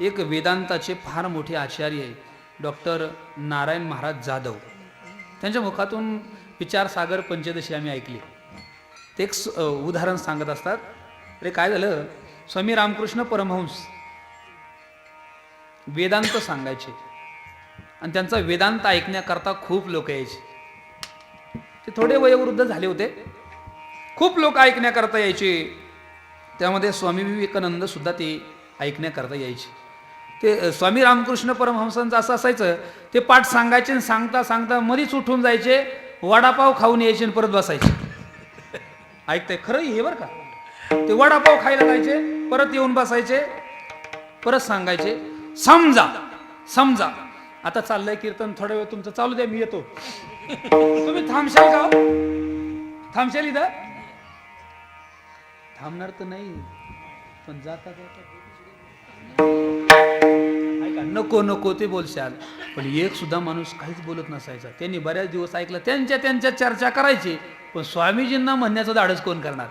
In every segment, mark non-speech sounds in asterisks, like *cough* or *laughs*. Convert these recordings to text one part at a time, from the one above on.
एक वेदांताचे फार मोठे आचार्य आहे डॉक्टर नारायण महाराज जाधव. त्यांच्या मुखातून विचारसागर पंचदशी आम्ही ऐकली. ते एक उदाहरण सांगत असतात. अरे काय झालं? स्वामी रामकृष्ण परमहंस वेदांत सांगायचे. आणि त्यांचा वेदांत ऐकण्याकरता खूप लोक यायचे. ते थोडे वयोवृद्ध झाले होते. खूप लोक ऐकण्याकरता यायचे. त्यामध्ये स्वामी विवेकानंद सुद्धा ते ऐकण्याकरता यायचे. ते स्वामी रामकृष्ण परमहंसांचं असं असायचं ते पाठ सांगायचे आणि सांगता सांगता मधीच उठून जायचे वडापाव खाऊन यायचे आणि परत बसायचे. *laughs* ऐकताय? खरं हे बरं का? ते वडापाव खायला जायचे परत येऊन बसायचे परत सांगायचे समजा समजा. आता चाललंय कीर्तन थोडा वेळ तुमचं चालू द्या मी येतो. *laughs* तुम्ही थांबशाल का हो? थांबशाल इथं? थांबणार तर नाही पण जाता जाता नको नको ते बोलशाल. पण एक सुद्धा माणूस काहीच बोलत नसायचा. त्यांनी बऱ्याच दिवस ऐकलं त्यांच्या त्यांच्या चर्चा करायची. पण स्वामीजींना म्हणण्याचं धाडस कोण करणार?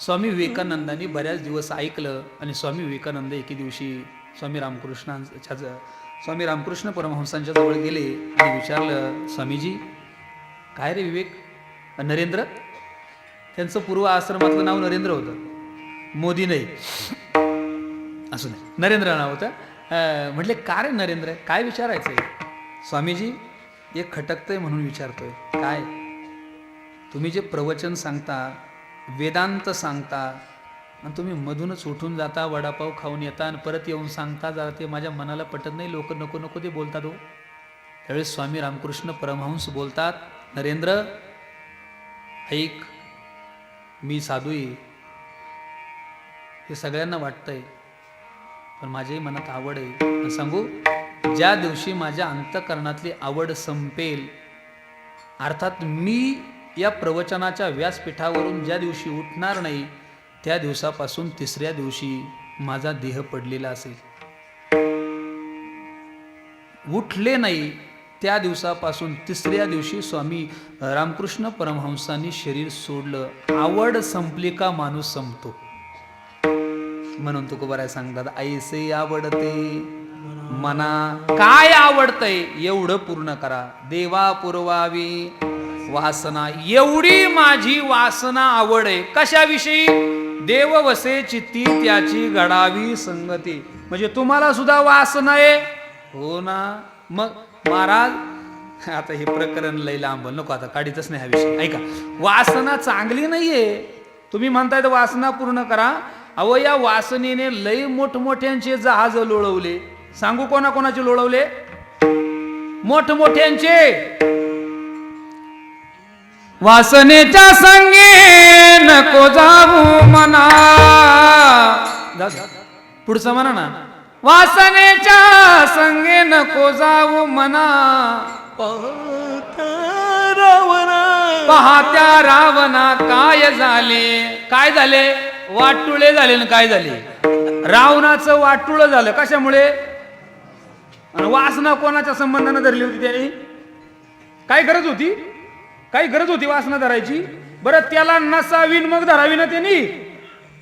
स्वामी विवेकानंदांनी बऱ्याच दिवस ऐकलं आणि स्वामी विवेकानंद एके दिवशी स्वामी रामकृष्णांच्या स्वामी रामकृष्ण परमहंसांच्या जवळ गेले आणि विचारलं स्वामीजी काय रे विवेक? नरेंद्र? त्यांचं पूर्व आश्रमातलं नाव नरेंद्र होतं. मोदी नाही असं नाही नरेंद्र नाव होतं. म्हटले का रे नरेंद्र? काय विचारायचं आहे स्वामीजी एक खटकतंय म्हणून विचारतोय. काय? तुम्ही जे प्रवचन सांगता वेदांत सांगता आणि तुम्ही मधूनच उठून जाता वडापाव खाऊन येता आणि परत येऊन सांगता जरा ते माझ्या मनाला पटत नाही लोक नको नको ते बोलतात हो. त्यावेळेस स्वामी रामकृष्ण परमहंस बोलतात नरेंद्र ऐक मी साधू आहे हे सगळ्यांना वाटतंय पण माझ्याही मनात आवड आहे. सांगू ज्या दिवशी माझ्या अंतकरणातली आवड संपेल अर्थात मी या प्रवचनाच्या व्यासपीठावरून ज्या दिवशी उठणार नाही त्या दिवसापासून तिसऱ्या दिवशी माझा देह पडलेला असेल. उठले नाही त्या दिवसापासून तिसऱ्या दिवशी स्वामी रामकृष्ण परमहंसांनी शरीर सोडलं. आवड संपली का माणूस संपतो. म्हणून तुकोबाराय सांगतात ऐसे आवडते. मना काय आवडतंय एवढं पूर्ण करा. देवा पुरवावी वासना. एवढी माझी वासना आवड. आहे कशाविषयी? देव वसे चित्ती त्याची घडावी संगती. म्हणजे तुम्हाला सुद्धा वासना आहे? हो ना. मग महाराज आता हे प्रकरण लय लांब नको आता काढीतच नाही हा विषय. ऐका. वासना चांगली नाहीये. तुम्ही म्हणताय तर वासना पूर्ण करा. अहो या वासनेने लय मोठमोठ्यांचे जहाज लोळवले. सांगू कोणा कोणाचे लोळवले? मोठमोठ्यांचे. वासनेच्या संगे नको जाऊ मना. पुढचं म्हणा ना. वासनेच्या संगे नको जाऊ मना. पाहत्या रावणा काय झाले? काय झाले? वाटुळे झाले ना काय झाले? रावणाचं वाटुळ झालं. कशामुळे? आणि वासना कोणाच्या संबंधानं धरली होती त्याने? काय गरज होती? काय गरज होती वासना धरायची? बरं त्याला नसावीन मग धरावी ना त्यांनी.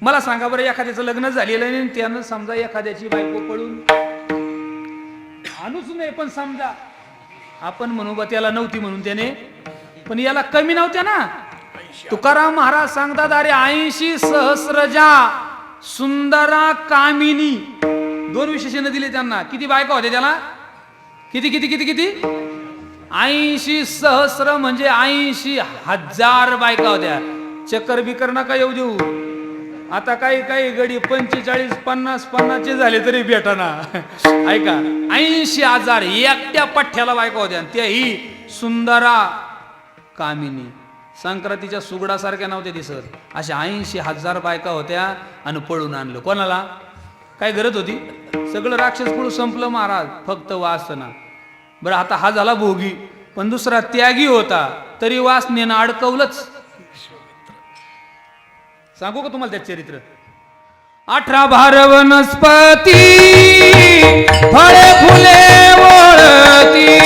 मला सांगा बरं एखाद्याचं लग्न झालेलं नाही त्यानं समजा एखाद्याची बायको पळून आणूच नाही पण समजा. आपण म्हणू बा त्याला नव्हती म्हणून त्याने. पण याला कमी नव्हत्या ना. तुकाराम महाराज सांगतात अरे ऐंशी सहस्रजा सुंदरा कामिनी. दोन विशेषण दिले त्यांना. किती बायका होत्या त्याला? किती किती किती किती? ऐंशी सहस्र म्हणजे ऐंशी हजार बायका होत्या. चक्कर बिकर नका येऊ देऊ. आता काही काही गडी पंचेचाळीस पन्नास पन्नासचे झाले तरी भेटाना. *laughs* ऐका ऐंशी हजार एकट्या पठ्ठ्याला बायका होत्या त्याही सुंदरा कामिनी. संक्रांतीच्या सुगडासारख्या नव्हत्या दिसत. अशा ऐंशी हजार बायका होत्या आणि पळून आणलं. कोणाला? काय गरज होती? सगळं राक्षस पुढं संपलं महाराज. फक्त वासना. बरं आता हा झाला भोगी. पण दुसरा त्यागी होता. तरी वासनेनं अडकवलंच. सांगू का तुम्हाला त्या चरित्र? अठरा भार वनस्पती फळे फुले ओळती.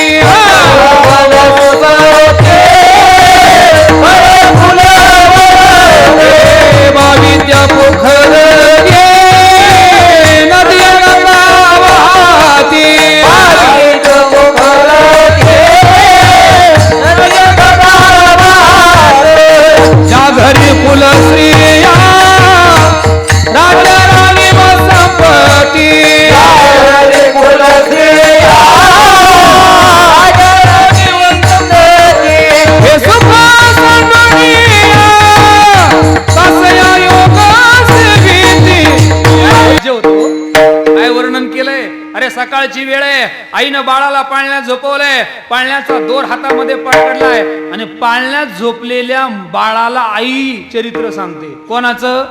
सकाळची वेळ आहे. आईनं बाळाला पाळण्यात झोपवलंय. पाळण्याचा दोर हातामध्ये पकडलाय. आणि पाळण्यात झोपलेल्या बाळाला आई चरित्र सांगते. कोणाचं?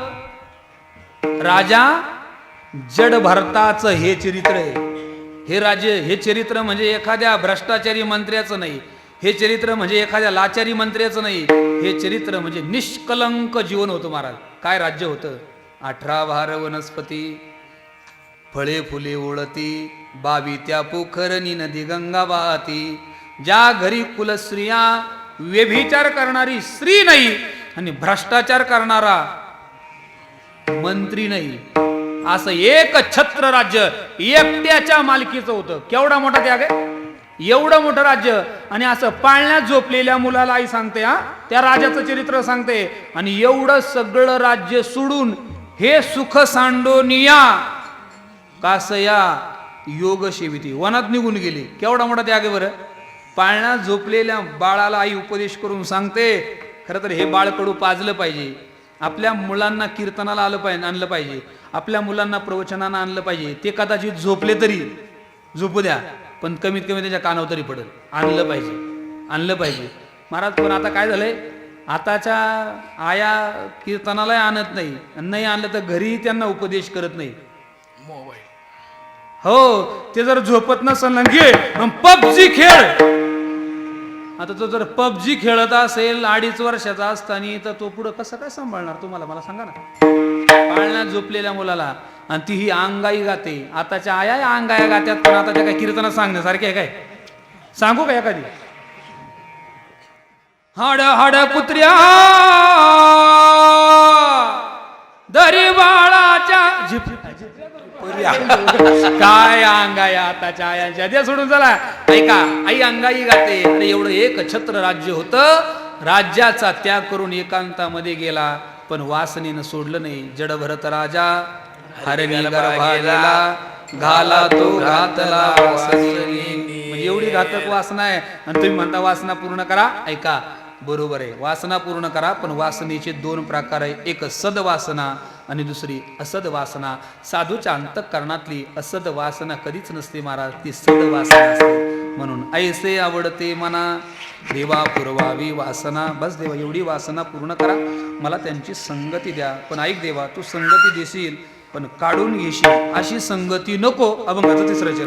राजा जड भरताचं हे चरित्र आहे. हे राजे हे चरित्र म्हणजे एखाद्या भ्रष्टाचारी मंत्र्याचं नाही. हे चरित्र म्हणजे एखाद्या लाचारी मंत्र्याचं नाही. हे चरित्र म्हणजे निष्कलंक जीवन होतं महाराज. काय राज्य होतं? अठरा भार वनस्पती. फळे फुले ओळती बावी त्या पोखरणी नदी गंगा वाहती. ज्या घरी कुलस्त्रिया व्यभिचार करणारी स्त्री नाही आणि भ्रष्टाचार करणारा मंत्री नाही असं एक छत्र राज्य एकट्याच्या मालकीचं होतं. केवढा मोठा त्याग आहे? एवढं मोठं राज्य आणि असं पाळण्यात झोपलेल्या मुलाला आई सांगते हा? त्या राजाचं चरित्र सांगते. आणि एवढं सगळं राज्य सोडून हे सुख सांडोनिया कासया योग शेविती वनात निघून गेली. केवढा मोठा त्याग बरं? पाळण्यात झोपलेल्या बाळाला आई उपदेश करून सांगते खरं तर हे बाळकडू पाजलं पाहिजे. आपल्या मुलांना कीर्तनाला आलं पाहिजे आणलं पाहिजे. आपल्या मुलांना प्रवचनानं आणलं पाहिजे. ते कदाचित झोपले तरी झोपू द्या पण कमीत कमी त्याच्या कानावर तरी पडेल. आणलं पाहिजे. आणलं पाहिजे. महाराज पण आता काय झालंय? आताच्या आया कीर्तनालाही आणत नाही. नाही आणलं तर घरीही त्यांना उपदेश करत नाही. मोबाईल. हो ते जर झोपत नसेल ना घे. पबजी खेळ. आता तो जर पबजी खेळत असेल अडीच वर्षाचा असताना तर तो पुढं कसं काय सांभाळणार तुम्हाला? मला सांगा ना. पाळण्यात झोपलेल्या मुलाला आणि ती ही अंगाई गाते. आताच्या आया या अंगाया गात्यात पण आताच्या काय कीर्तनात सांगण्यासारखे आहे काय? सांगू का एखादी? हाड हाड पुत्र्या दरी बाळाच्या झिप. काय अंगाई आताच्या आयांच्या द्या सोडून चला. ऐका आई अंगाई गाते अरे एवढं एक छत्र राज्य होतं. राज्याचा त्याग करून एकांतामध्ये गेला पण वासनेनं सोडलं नाही. जड भरत राजा हरणी गर्भा गेला. घाला तो घातला म्हणजे एवढी घातक वासना आहे. आणि तुम्ही म्हणता वासना पूर्ण करा? ऐका बरोबर आहे. वासना पूर्ण करा पण वासनेचे दोन प्रकार आहे. एक सद वासना आणि दुसरी असद वासना. साधूच्या अंतकरणातली असद वासना कधीच नसते महाराज ती सदवासना असते. म्हणून ऐसे आवडते मना. देवा पुरवावी वासना. बस देवा एवढी वासना पूर्ण करा. मला त्यांची संगती द्या. पण ऐक देवा तू संगती देशील पण काढून घेशील. अशी संगती नको. अभंगाचं तिसरं